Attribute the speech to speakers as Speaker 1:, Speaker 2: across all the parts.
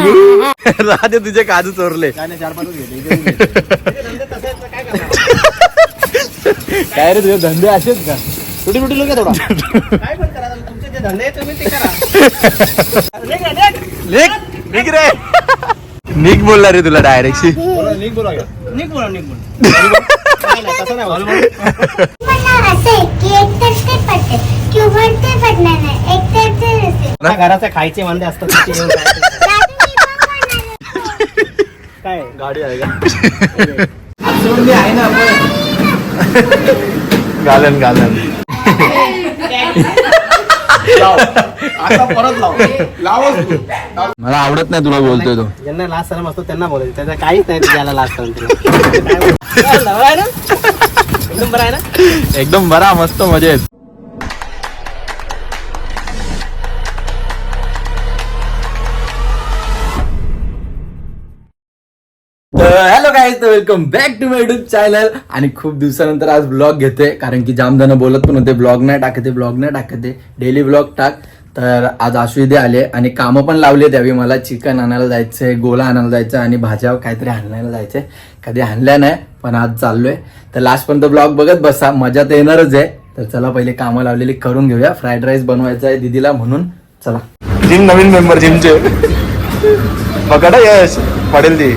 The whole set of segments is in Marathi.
Speaker 1: बघू राहते तुझे काजू चोरले.
Speaker 2: काय
Speaker 1: रे तुझे धंदे असेच का?
Speaker 2: छोटी छोटी लोक आहे थोडा. काय पण करा तुमचे जे धंदे आहेत तुम्ही ते करा. निघ रे, निघ.
Speaker 1: निक निक रे. निक बोलला रे तुला डायरेक्ट
Speaker 2: बोला, निघ बोला का? निघ बोला निघ बोला. नाही, नाही, तसं नाही बोला.
Speaker 3: म्हणणार असे की एक तर ते पडते किंवा ते पडणार नाही एक तर ते नसेल
Speaker 2: त्या घराचे खायचे वांदे असतात तिथे येऊन खायचे.
Speaker 3: दादू मी पण म्हणणार.
Speaker 2: काय?
Speaker 1: गाडी आहे का?
Speaker 2: आहे ना आपण.
Speaker 1: गालन गालन.
Speaker 2: आता परत लाव. लावच तू.
Speaker 1: मला आवडत नाही तुला बोलतोय तो.
Speaker 2: ज्यांना लास्ट सरम असतो त्यांना बोलायचं. त्याचा काहीच नाही त्याला लास्ट सरम तुला. आहे ना? एकदम बरं आहे ना?
Speaker 1: एकदम बरा मस्त मजेत. हॅलो काय welcome back to my YouTube channel आणि खूप दिवसानंतर आज ब्लॉग घेते कारण की जामदानं बोलत पण होते ब्लॉग नाही टाकते ब्लॉग नाही टाकते डेली ब्लॉग टाक. तर आज आशुदे आले आणि कामं पण लावले त्यावेळी मला चिकन आणायला जायचंय गोला आणायला जायचं आणि भाज्या काहीतरी आणायला जायचंय. कधी आणल्या नाही पण आज चाललोय. तर लास्टपर्यंत ब्लॉग बघत बसा मजा तर येणारच आहे. तर चला पहिले कामं लावलेली करून घेऊया. फ्राईड राईस बनवायचा आहे दीदीला म्हणून. चला. जिम नवीन मेंबर जिमचे. बघा यश पडेल ती.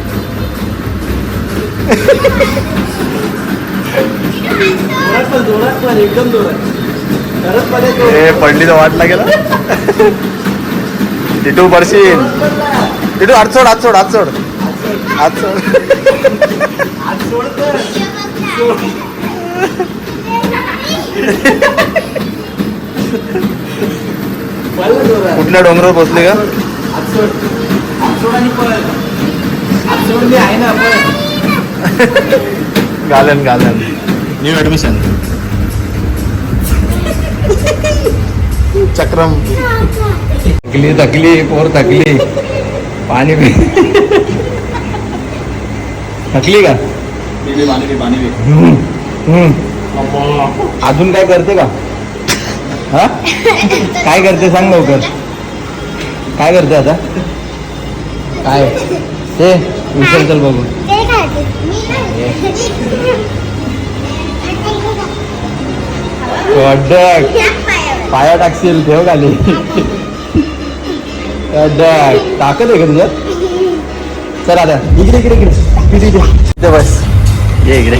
Speaker 2: जोरात
Speaker 1: ए पडली तर वाट लागेल टिटू पडशील. टिटू आत सोड आत सोड आत सोड आत सोड कुठल्या डोंगरावर बसले का?
Speaker 2: सोड. सोड आणि पळ. आहे ना पण
Speaker 1: गालन गालन न्यू ऍडमिशन चक्रम थकली थकली पोर थकली पाणी पी. थकली का? हम्म, अजून काय करते का? हा? काय करते सांग लवकर. काय करते आता? काय? ते विचार चल बघू. अड्डक. पाया टाकशील ठेव खाली. अड्डक ताकद आहे का तुझ्यात? चल आता. इकडे इकडे इकडे. इकडे इकडे इथे बस. ये इकडे.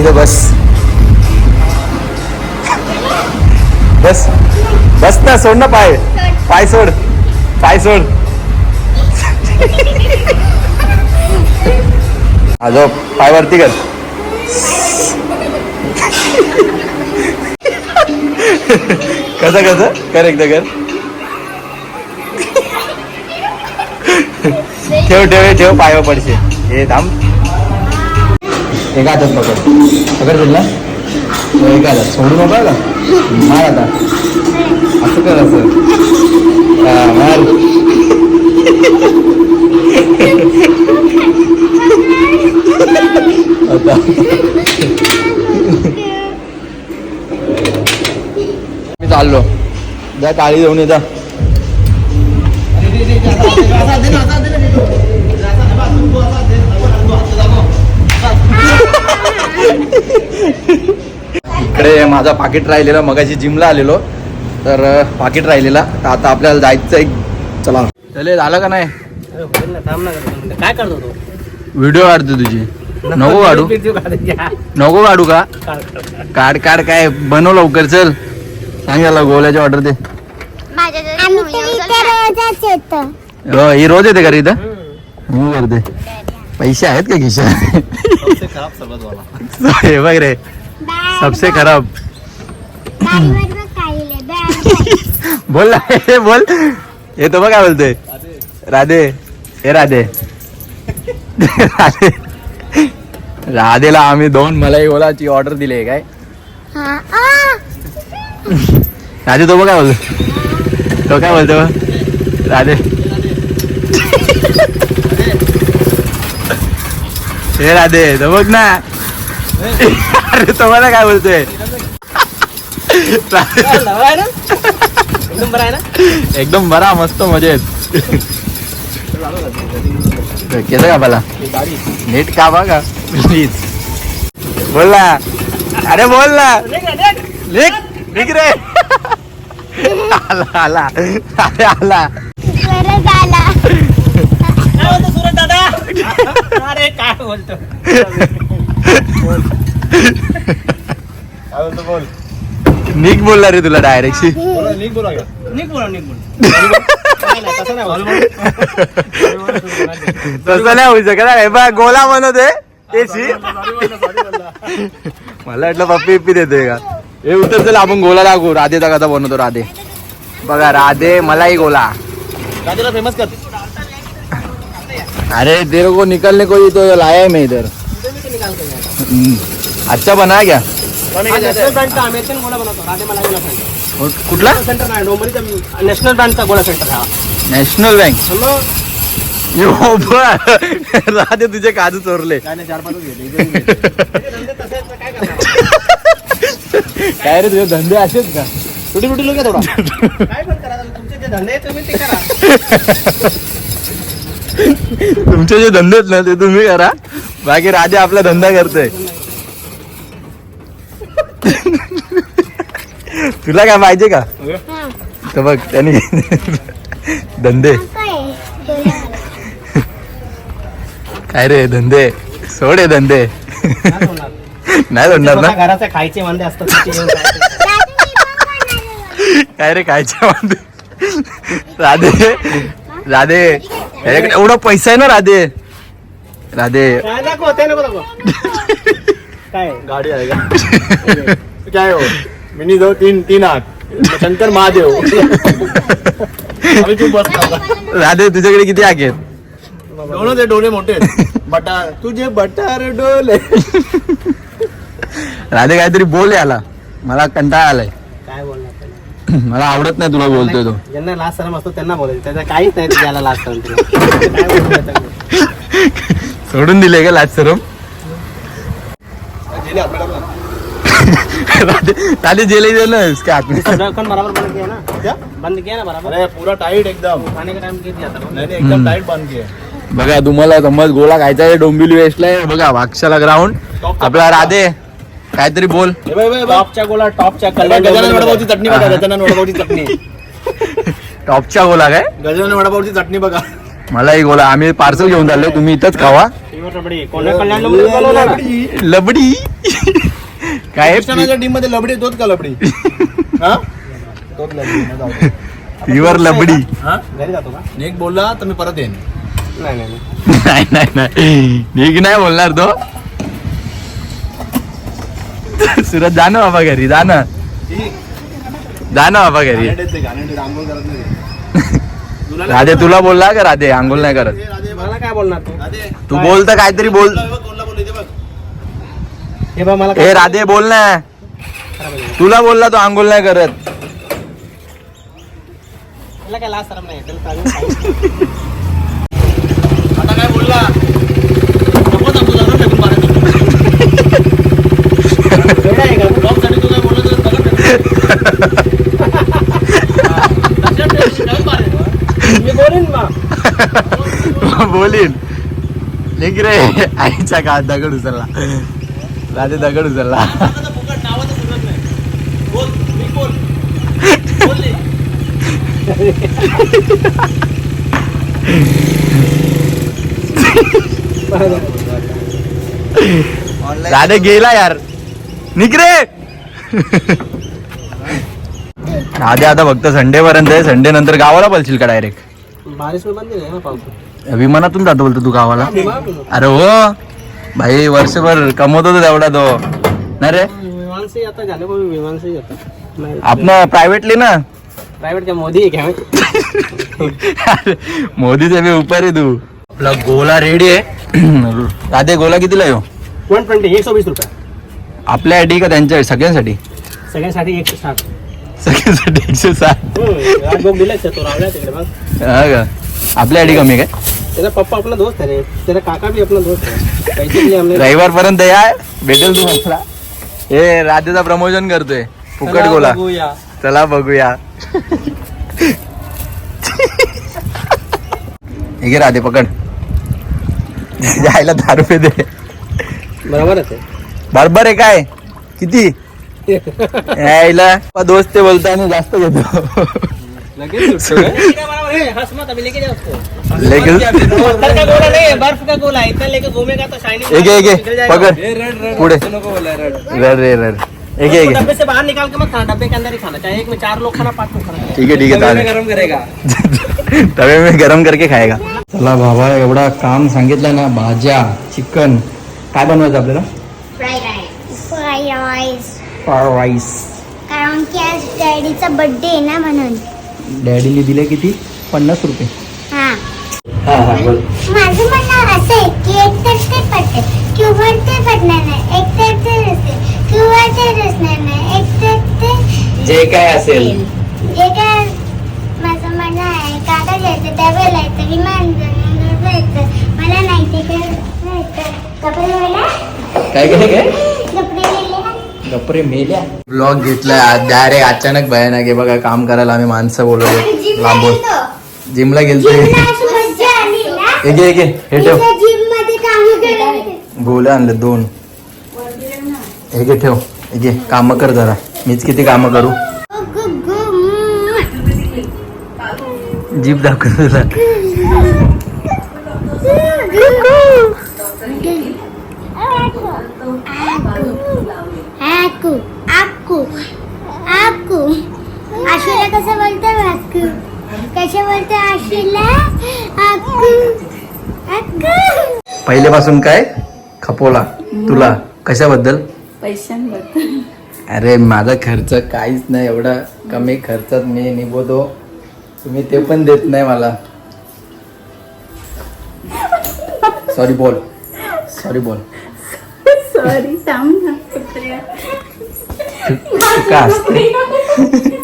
Speaker 1: इथे बस. बस. बस ना सोड ना पाय. पाय सोड. पाय सोड. आजो पाय वरती कर. कसं कसं? कर एकदा कर. ठेव ठेव ठेव पायावर पडशे. हे थांब. एका हातात पकड? पकड दिल ना एका हातात? सोडू नका का मार आता. असं कर असं. मार. आता. चाललो. जा काळी जाऊन येता इकडे माझा पाकिट राहिलेला मगाशी जिमला आलेलो. तर पाकिट राहिलेला. तर आता आपल्याला जायचं एक चला. चले झालं का नाही.
Speaker 2: काय करतो तू?
Speaker 1: व्हिडिओ काढतो तुझी. नको काढू. नको काढू का.
Speaker 2: काढ काढ
Speaker 1: काय? बनव लवकर चल. सांग याला गोल्याची ऑर्डर दे.
Speaker 3: आम्ही तर इथे रोजच येतो.
Speaker 1: हो, ही रोज येते का रे इथं?
Speaker 2: हम्म.
Speaker 1: हो करते पैसे आहेत का खिशा
Speaker 2: सबसे खराब सर्वात वाला.
Speaker 1: हे बघ रे. सबसे खराब.
Speaker 3: गाडीवर बघ.
Speaker 1: बोल ना हे बोल. हे तो बघ काय बोलतोय. राधे. हे राधे. राधे. राधेला आम्ही दोन मलाई ओलाची ऑर्डर दिली आहे काय?
Speaker 3: हा. आ.
Speaker 1: राधे तो काय बोलतो तो काय बोलतो राजे. राधे हे राधे तो बघ ना. अरे तो मला काय बोलतोय.
Speaker 2: एकदम बरा
Speaker 1: मस्त मजेत. केलं का मला? नीट का बघा. प्लीज. बोल ना. अरे बोल ना. रे. आला आला. अरे आला.
Speaker 3: परत आला.
Speaker 2: काय बोलतो दादा? अरे काय बोलतो?
Speaker 1: निघ बोलला रे तुला डायरेक्ट
Speaker 2: निघ बोला निघ बोल नाही, तसं नाही
Speaker 1: होऊ शकत. हे बघ गोला बनवते तेची मला वाटलं पप्पी पिप्पी देतोय का? हे उतर चल आपण गोला दाखवू राधेचा कसा बनवतो राधे. बघा राधे मलाई गोला.
Speaker 2: राजाला फेमस कर.
Speaker 1: अरे तेरे को निकलने को ही तो लाया है मैं इधर. अच्छा बना क्या?
Speaker 2: राधे
Speaker 1: कुठला?
Speaker 2: सेंटर नाही डोंबरीचा नॅशनल ब्रँडचा गोळा सेंटर हा.
Speaker 1: नॅशनल बँक राधे तुझे काजू चोरले.
Speaker 2: चार पाच घेतले धंदे तसे आहेत, तर काय
Speaker 1: रे तुझे धंदे असेच का?
Speaker 2: छोटी छोटी लोक थोडा काय पण करा तुमचे जे धंदे आहेत तुम्ही ते करा.
Speaker 1: तुमचे जे धंदे आहेत ना ते तुम्ही करा. बाकी राधे आपला धंदा करतोय. तुला काय पाहिजे का? तर बघ त्यांनी धंदे.
Speaker 3: काय
Speaker 1: काय रे धंदे? सोड हे धंदे.
Speaker 2: काय बोलणार?
Speaker 1: नाही सोडणार ना?
Speaker 2: घराचे खायचे वांदे असतात तिथे येऊन खायचे.
Speaker 1: काय रे खायच्या मध्ये राधे राधे. त्याच्याकडे एवढा पैसा आहे ना राधे? राधे.
Speaker 2: काय नको ते नको नको काय?
Speaker 4: गाडी आहे का? काय हो? मिनी जाऊ तीन तीन आठ. शंकर महादेव. आम्ही तू बस
Speaker 1: राधे तुझ्याकडे किती आग आहेत?
Speaker 4: डोळे मोठे आहेत. बटार तुझे बटार डोले
Speaker 1: राधे काहीतरी बोल याला. मला कंटाळा आलाय.
Speaker 2: काय बोलणार त्याला?
Speaker 1: मला आवडत नाही तुला बोलतोय तो.
Speaker 2: ज्यांना लास्ट सरम असतो त्यांना बोलायचं. त्याचा काहीच नाही त्याला लास्ट सरम तुला. काय बोलणार त्याला?
Speaker 1: सोडून दिले का लाज सरून राधे राधे जेले दे ना इसके हाथ में.
Speaker 2: सगळं पण बराबर बंद किया ना? क्या? बंद किया ना बराबर?
Speaker 4: अरे पूरा टाइट एकदम.
Speaker 2: खाने का टाइम किती आता?
Speaker 4: नाही नाही, एकदम टाइट बंद किया
Speaker 1: बघा तुम्हाला समज गोळा खायचा आहे डोंबिवली वेस्टला आहे. बघा वाक्षाला ग्राउंड आपला राधे. काहीतरी बोल.
Speaker 2: टॉपच्या गोला टॉपच्या
Speaker 4: हे गजानन वडापावची चटणी बघा गजानन वडापावची चटणी.
Speaker 1: टॉपचा गोला काय?
Speaker 4: गजानन वडापावची चटणी बघा.
Speaker 1: मलाही गोला. आम्ही पार्सल घेऊन चाललो तुम्ही इथंच खावा? लबडी. काय
Speaker 4: टीममध्ये लबडी तोच का लबडी? हा.
Speaker 1: प्युअर लबडी
Speaker 4: नेक बोलला तर मी परत येईन.
Speaker 2: नाही नाही नाही.
Speaker 1: नाही बोलणार तो. सुरत जा ना बाबा घरी जा ना. जा ना बाबा घरी. राधे तुला बोलला का राधे? आंघोळ नाही करत.
Speaker 2: मला काय बोलणार तू?
Speaker 1: बोल तर काहीतरी बोल.
Speaker 2: हे
Speaker 1: राधे बोल ना. तुला बोलला तो आंघोळ नाही करत
Speaker 2: त्याला काय लास्ट सरम नाही त्याला चांगलं
Speaker 4: आता काय बोलला नको सांगू, जरा फेकून मारेन तुला.
Speaker 2: वेडा आहे का?
Speaker 4: जॉबसाठी तू काय बोलला तर दगड फेकून. हा, लक्षात ठेव, शिकायला मारेन.
Speaker 2: मी बोलीन.
Speaker 1: लेक रे. आईच्या का दगड उचलला. राधे दगड उचलला. राधे गेला यार. निक राधे आता फक्त संडे पर्यंत आहे. संडे नंतर गावाला पळशील का डायरेक्ट
Speaker 2: बारिश में बंद आहे ना पाऊस
Speaker 1: विमानातून जातो बोलतो तू गावाला. अरे हो. भाई वर्षभर कमवतो तो तेवढा तो. ना रे?
Speaker 2: विमान से आता जाने को भी विमान से ही जाता मैं
Speaker 1: आपण प्रायव्हेटली ना?
Speaker 2: प्राइवेट क्या मोदी है क्या मैं
Speaker 1: अरे, मोदीचे बी ऊपर आहे तू. आपला गोला रेडी आहे. राधे गोला कितीला येऊ
Speaker 2: वन ट्वेंटी एक सौ बीस रुपये
Speaker 1: आपल्यासाठी का त्यांच्या सगळ्यांसाठी?
Speaker 2: सगळ्यांसाठी एकशे साठ.
Speaker 1: सगळ्यांसाठी एकशे साठ. हा का? आपल्यासाठी कमी काय?
Speaker 2: तेरा पप्पा अपना दोस्त है रे. तेरा काका भी अपना दोस्त है हमने
Speaker 1: रविवार पर्यंत या भेटेल तू हे राधेचा प्रमोशन करतोय फुकट
Speaker 2: चला
Speaker 1: गोला.
Speaker 2: बघूया.
Speaker 1: चला बघूया. हे घे राधे पकड. जायला दहा रुपये दे.
Speaker 2: बरोबरच आहे.
Speaker 1: बरोबर आहे काय? किती? यायला. पा दोस्त ते बोलता आणि जास्त घेतो.
Speaker 2: लगेच सुटतो का? ठीक आहे, बरोबर आहे. हंस मत, अभी लेके जाओ उसको.
Speaker 1: लेकिन
Speaker 2: पत्थर का गोला नहीं बर्फ का गोला इतना लेके घूमेगा तो शाइनिंग
Speaker 1: एक एक.
Speaker 2: निकल जाएगा।
Speaker 1: पकड़. पुढे. रड रे रड. एक एक
Speaker 2: उसको डब्बे से बाहर निकाल के मत खाना डब्बे के अंदर ही खाना चाहे एक. में चार लोग खाना पांच लोग खाना
Speaker 1: ठीक आहे ठीक
Speaker 2: गरम करेगा
Speaker 1: तवे मी गरम करके खायगा चला बाबा एवढा काम सांगितलं ना भाज्या चिकन. काय बनवायचं आपल्याला?
Speaker 3: Fried rice fried rice
Speaker 1: fry rice
Speaker 3: कारण की आज डॅडीचा बर्थडे आहे ना म्हणून.
Speaker 1: डॅडीने दिले किती? पन्नास रुपये.
Speaker 3: हा.
Speaker 1: हा हा
Speaker 3: माझं म्हणणं असं आहे की एक तर ते पडते किंवा ते पडणार नाही एक तर ते रस्ते किंवा ते रचणार नाही एक तर ते
Speaker 1: जे काय असेल.
Speaker 3: जे काय माझं म्हणणं आहे कागद यायचं त्यावेळेला येतं विमान जायचं मला नाही ते काय
Speaker 1: काय काय काय? गप्रे मेल्या. ब्लॉग घेतलाय आज. डायरेक्ट अचानक भयानक आहे बघा काम करायला आम्ही माणसं बोलवले. लांबून. जिमला
Speaker 3: आली ना.
Speaker 1: हे घे घे ठेव.
Speaker 3: जिममध्ये काम करायला
Speaker 1: गोल्या आणले दोन. हे घे ठेव. हे घे काम कर जरा. मीच किती काम करू? जीप दाखव तुला. पहिल्यापासून काय? खपोला. तुला? कशाबद्दल?
Speaker 5: पैशांबद्दल.
Speaker 1: अरे माझा खर्च काहीच नाही. एवढा कमी खर्चात मी निभवतो तुम्ही ते पण देत नाही मला. सॉरी बोल. सॉरी बोल.
Speaker 5: सॉरी
Speaker 1: असते.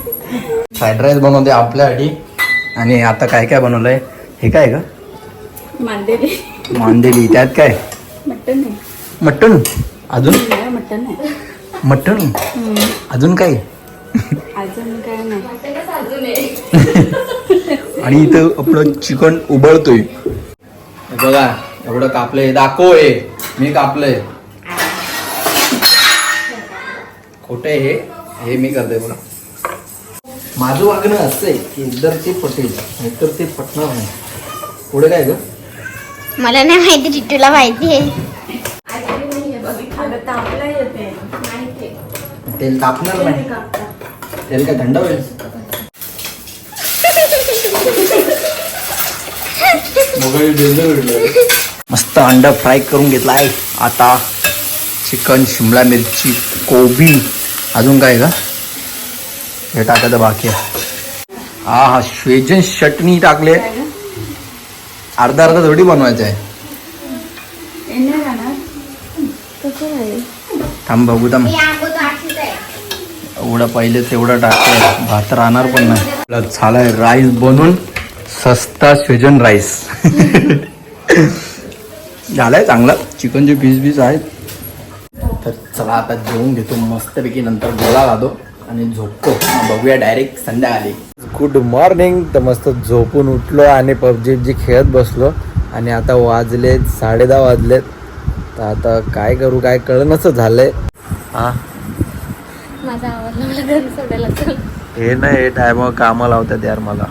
Speaker 1: फ्राईड राईस बनवते आपल्यासाठी आणि आता काय काय बनवलंय? हे काय का
Speaker 5: मांदेली.
Speaker 1: मांदेली. त्यात काय?
Speaker 5: मटन आहे.
Speaker 1: मटण? अजून?
Speaker 5: मटन आहे
Speaker 1: मटण? अजून काय?
Speaker 5: अजून काय नाही.
Speaker 1: आणि इथं आपलं चिकन उबळतोय. हे बघा एवढं कापलंय. दाखव हे मी कापलंय. खोट हे. हे मी करतोय बघा माझं वागणं असं आहे की एकतर ते पटेल नाहीतर ते पटणार नाही. पुढे काय ग?
Speaker 3: मला नाही माहिती टिटूला माहिती आहे.
Speaker 5: अगं तापला येते
Speaker 1: तेल तापणार नाही तेल काय थंड होईल मस्त अंडा फ्राय करून घेतला आहे. आता चिकन शिमला मिरची कोबी. अजून काय का हे टाकायचं बाकी आहे. हा हा श्वेजन चटणी टाकले. अर्धा अर्धा थोडी बनवायचं आहे. थांब बघू थांब. एवढं पहिले तेवढं टाकलं भात राहणार पण नाही. झालाय राईस बनून सस्ता स्वेजन राईस. झालाय चांगला. चिकनचे पीस बीस आहेत. तर चला आता जेवून घेतो. मस्तपैकी नंतर गोळा घालतो आणि झोपतो. बघूया डायरेक्ट संध्याकाळी गुड मॉर्निंग तर मस्त झोपून उठलो आणि पबजी जी खेळत बसलो. आणि आता वाजलेत साडे दहा वाजलेत. तर आता काय करू काय कळणच झालंय. हा?
Speaker 3: माझा आवडला मला घरी सोडायला चल
Speaker 1: हे नाही हे टायमावर कामं लावतात यार मला.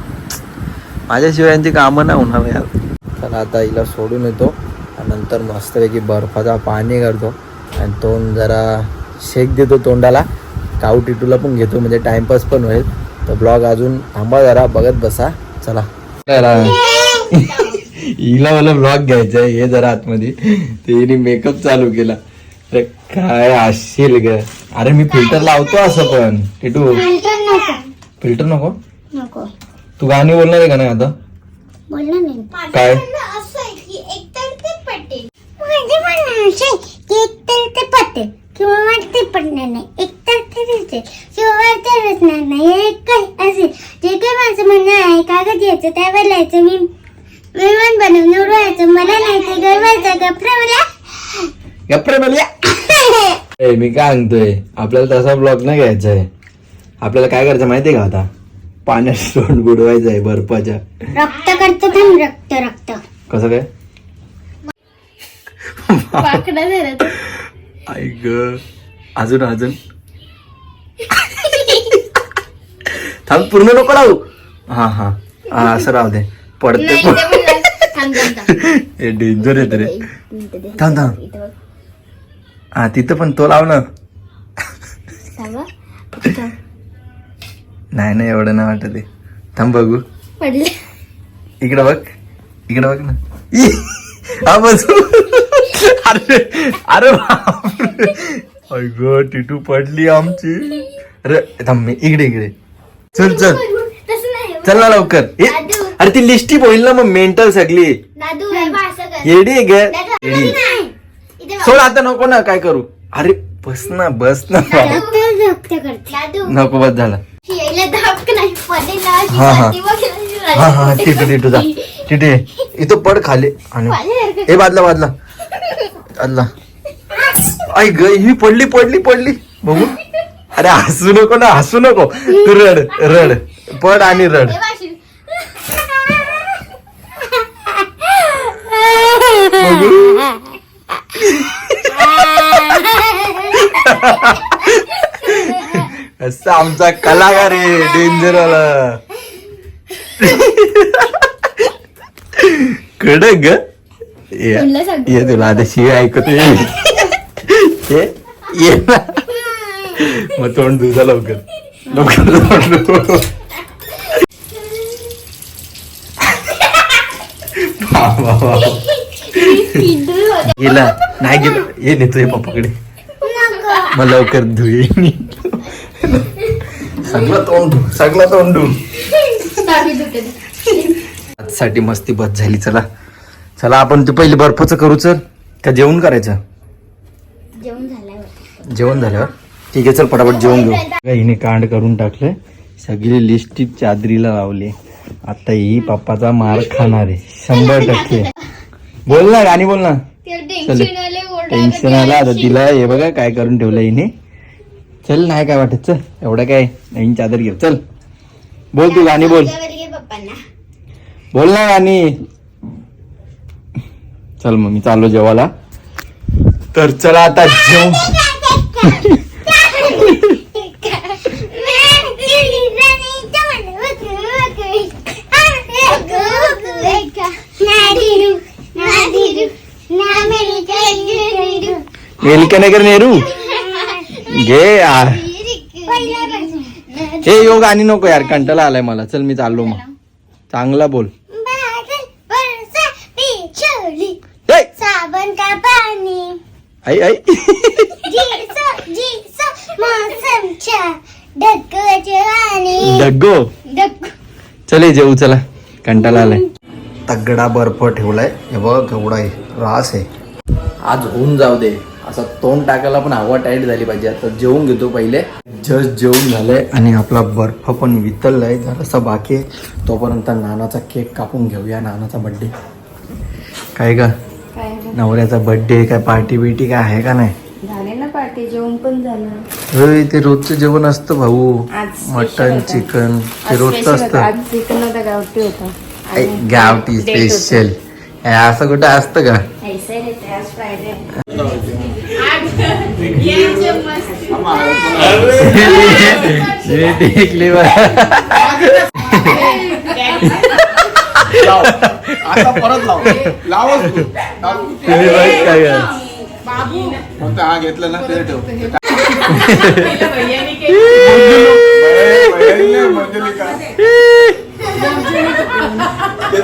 Speaker 1: माझ्याशिवाय यांची कामं नाही होणार यार. तर आता हिला सोडून येतो. आणि नंतर मस्तपैकी बर्फाचा पाणी करतो. आणि तोंड जरा शेक देतो तोंडाला. काऊ टिटूला पण घेतो म्हणजे टाइमपास पण होईल. तर ब्लॉग अजून थांबा जरा बघत बसा. चला. हिला मला ब्लॉग घ्यायचा आहे हे जरा आतमध्ये. ते मेकअप चालू केला. अरे काय असशील ग. अरे मी फिल्टर लावतो असं पण. टिटू. फिल्टर नको.
Speaker 3: नको?
Speaker 1: तू गाणी बोलणार आहे का नाही आता? काय?
Speaker 3: असं आहे की एकतर ते पटेल. किंवा मला ते पडणार नाही. दिसेल किंवा मला ते रचणार नाही हे काय असेल जे काही माझं म्हणणं आहे कागद यायचं त्यावर लिहायचं मी विमान बनवून उडवायचं मला नाही ते गरवायचं
Speaker 1: बोलूया ए मी काय सांगतोय? आपल्याला तसा ब्लॉग नाही घ्यायचा आहे. आपल्याला काय करायचं माहितीये का आता? पाण्यात तोंड बुडवायचं आहे बर्फाच्या.
Speaker 3: रक्त करतो थांब रक्त रक्त.
Speaker 1: कसं काय?
Speaker 5: पाकडा झाला तो.
Speaker 1: आई ग. अजून अजून. थांब पूर्ण नको लावू. हा हा. हा असं राहू दे. पडते
Speaker 3: पण.
Speaker 1: हे डेंजर येत रे. थांब थांब. हा तिथं पण तो लाव ना. नाही नाही एवढं नाही वाटत आहे थांब बघू.
Speaker 3: पडले.
Speaker 1: इकडे बघ. इकडे बघ ना. ई! हा बसू. अरे अरे बापरे. आई ग टिटू पडली आमची अरे थांब इकडे इकडे चल चल
Speaker 3: तसं नाही
Speaker 1: चल ना लवकर ए. अरे ती लिस्टी होईल ना मग मेंटल सगळी
Speaker 3: दादू हे बघ, असं कर.
Speaker 1: येडी आहे ग
Speaker 3: दादू,
Speaker 1: येडी
Speaker 3: नाही. इथे बघ.
Speaker 1: सोड आता नको ना काय करू अरे बस ना बस ना.
Speaker 3: दादू
Speaker 1: नको बस झाला
Speaker 3: यायला धाक नाही पडेल ना, अशी
Speaker 1: हा, हा.
Speaker 3: बघ.
Speaker 1: हा हा टिटू टिटू जा टिटे इथं पड खाली आणि. ए बादला बादला अल्ला आई ग ही पडली पडली पडली. बघू. अरे हसू नको ना हसू नको. तू रड रड. पड आणि रड. आमचा कलाकार आहे डेंजर वाला. कडक ग. ये
Speaker 5: तुला सांगते.
Speaker 1: ये तुला आता शिव ऐकतो ये ये ना. मग तोंड दुधा लवकर. लवकर तोंड धु. वा, वा, वा. गेला नाही गेलं ये नेतोय पप्पाकडे. मग लवकर धुये सगळं तोंड धु सगळं तोंड धु. साठी मस्ती बस झाली चला. चला आपण ते पहिले बर्फाचं करू चल. का जेवण करायचं?
Speaker 3: जेवण झाल्यावर.
Speaker 1: जेवण झाल्यावर? ठीक आहे चल पटापट जेवण घेऊ. हिने कांड करून टाकलंय. सगळी लिस्टी चादरीला लावली. आता ही पप्पाचा मार खाणार आहे. शंभर टक्के. बोल ना गाणी बोल ना. चल टेन्शन आलं आता तिला हे बघा काय करून ठेवलं हिने. चल नाही काय वाटत चल. एवढं काय? नवीन चादर घे चल. बोल तू गाणी बोल. बोल ना गाणी. चल मग मी चाललो जेवायला. तर चला आता जेव. वेलकनगर नेहरू? घे यार. हे योग आणि नको यार कंटाळा आलाय मला. चल मी चाललो मग. चांगला बोल ए,
Speaker 3: साबन का पाणी
Speaker 1: आई आई डग्गो चले जेऊ चला. कंटाळा आलाय. तगडा बर्फ ठेवलाय. हे बघ केवढा आहे रास आहे. आज होऊन जाऊ दे. असं तोंड टाकायला पण हवा टाईट झाली पाहिजे. आता जेवून घेतो पहिले. जस्ट जेवून झालंय आणि आपला बर्फ पण वितळलाय. जरासा बाकी आहे. तोपर्यंत नानाचा केक कापून घेऊया. नानाचा बर्थडे काय का. नवऱ्याचा बर्थडे काय पार्टी बिर्टी काय आहे का नाही?
Speaker 5: झाले ना पार्टी जेवण पण झालं.
Speaker 1: होय ते रोजचं जेवण असतं भाऊ.
Speaker 5: आज special
Speaker 1: मटन
Speaker 5: होतं.
Speaker 1: चिकन ते रोजचं
Speaker 5: होतं.
Speaker 1: असतं.
Speaker 5: आज चिकन होता गावठी होता.
Speaker 1: ऐ,
Speaker 5: आणि
Speaker 1: गावठी
Speaker 5: date होतं.
Speaker 1: स्पेशल असं कुठं असतं का?
Speaker 5: ऐसा आहे ते आज फ्रायडे
Speaker 4: आता परत लाव. लावच तू. लाव.
Speaker 1: काय.
Speaker 4: फक्त हा घेतलं ना ते ठेव.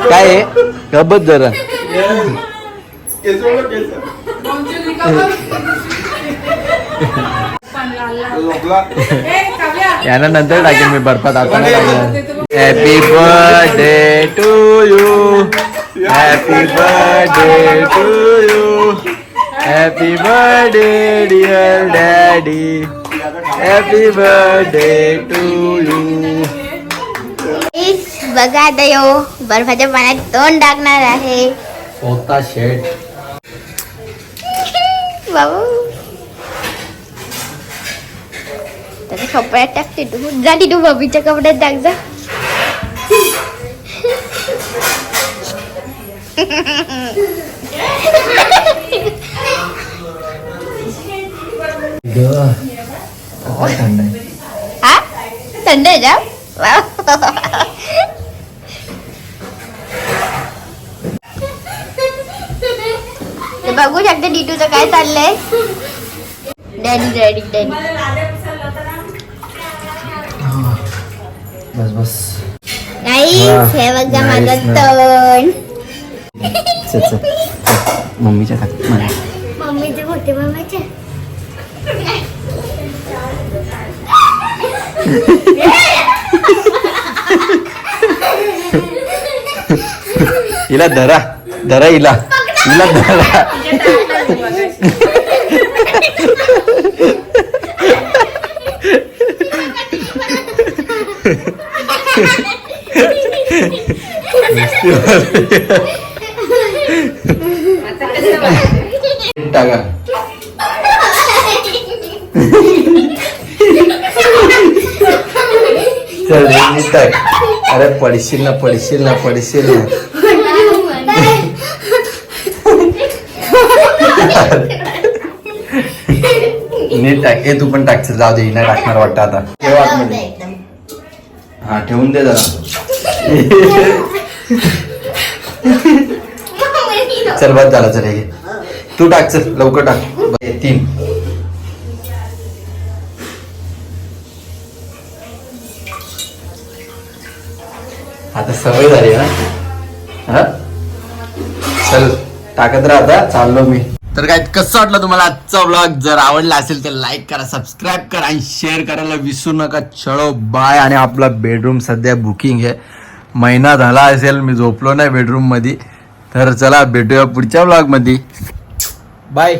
Speaker 1: काय आहे? गबत जरा? यांना नंतर टाकेल मी बर्फात आता नाही टाकणार. Happy birthday to you happy birthday to you happy birthday dear daddy happy birthday to you
Speaker 3: बघा आता यो बर्फाच्या पाण्यात तोंड टाकणार आहे.
Speaker 1: होता शेट
Speaker 3: बाबू. त्याच्या कपड्यात टाकते तू जा तू बबीच्या कपड्यात टाक जा. हा थंड आहे जा बघू शकते डिटूचं काय चाललंय डॅडी डॅडी डॅडी
Speaker 1: बस बस
Speaker 3: नाही हे बघा माझं तण
Speaker 1: चल चल मम्मीच्या खात मला
Speaker 3: मम्मीचे मोठे मम्मीचे
Speaker 1: हिला धरा धरा हिला. हिला धरा. टाका चल रे, टाक अरे पडशील ना पडशील ना पडशील ना नीट टाक ए तू पण टाक जाऊ दे नाही टाकणार वाटतं आता ठेव आतमध्ये हा ठेवून दे जरा चल बस झाला चल हे तू टाक चल लवकर टाक. तीन. आता सवय झाली ना? हा? चल टाकत राहा आता चाललो मी. तर काय कसं वाटलं तुम्हाला आजचा ब्लॉग जर आवडला असेल तर लाईक करा सबस्क्राईब करा आणि शेअर करायला विसरू नका. चलो बाय आणि आपला बेडरूम सध्या बुकिंग आहे. महिना झाला असेल मी झोपलो नाही बेडरूममध्ये तर चला भेटूया पुढच्या ब्लॉगमध्ये मध्ये बाय